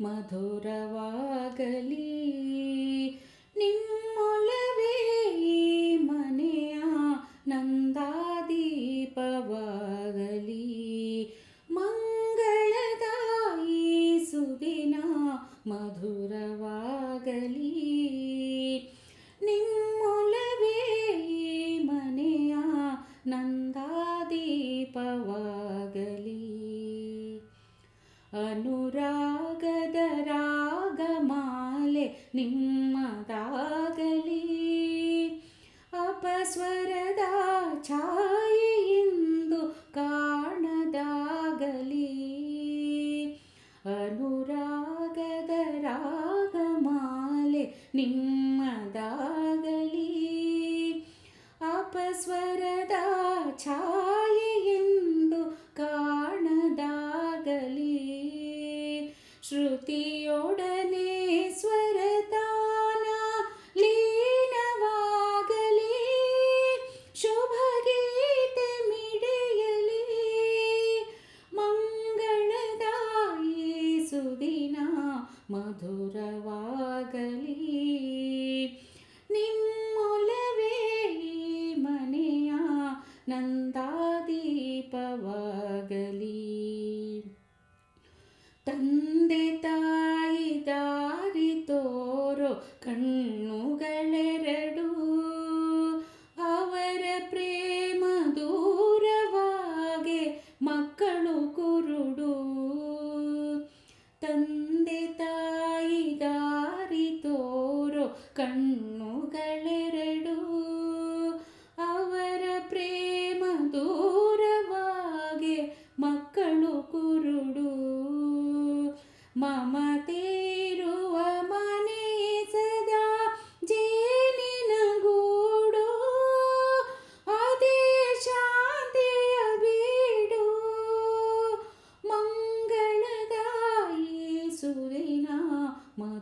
ಮಧುರವಾಗಲಿ. ನಿಮ್ಮೊಲವೇ ಮನೆಯ ನಂದಾದೀಪವಾಗಲಿ. ಮಂಗಳದಾಯಿ ಸುದಿನ ಮಧುರವಾಗಲಿ ಅನುರಾಗದ ರಾಗಮಾಲೆ ನಿಮ್ಮದಾಗಲಿ. ಅಪಸ್ವರದ ಛಾಯೆಯಿಂದು ಕಾಣದಾಗಲಿ. ಅನುರಾಗದ ರಾಗಮಾಲೆ ನಿಮ್ಮದಾಗಲಿ. ಅಪಸ್ವರದ ಛಾಯೆಯಿಂದ ಶ್ರುತಿಯೊಡನೆ ಸ್ವರತಾನ ಲೀನವಾಗಲಿ ಶುಭ ಗೀತೆ ಮಿಡಿಯಲಿ. ಮಂಗಳದಾಯಿ ಸುದಿನ ಮಧುರವಾಗಲಿ. ನಿಮ್ಮೊಲವೇ ಮನೆಯ ನಂದಾದೀಪವಾಗಲಿ ಕಣ್ಣುಗಳೆರಡು ಅವರ ಪ್ರೇಮ ದೂರವಾಗೆ ಮಕ್ಕಳು ಕುರುಡು. ತಂದೆ ತಾಯಿ ದಾರಿ ತೋರೋ ಕಣ್ಣು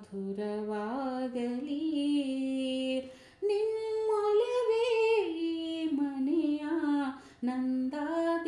ಮಧುರವಾಗಲಿ ನಿಮ್ಮೊಲವೇ ಮನೆಯ ನಂದಾದೀಪವಾಗಲಿ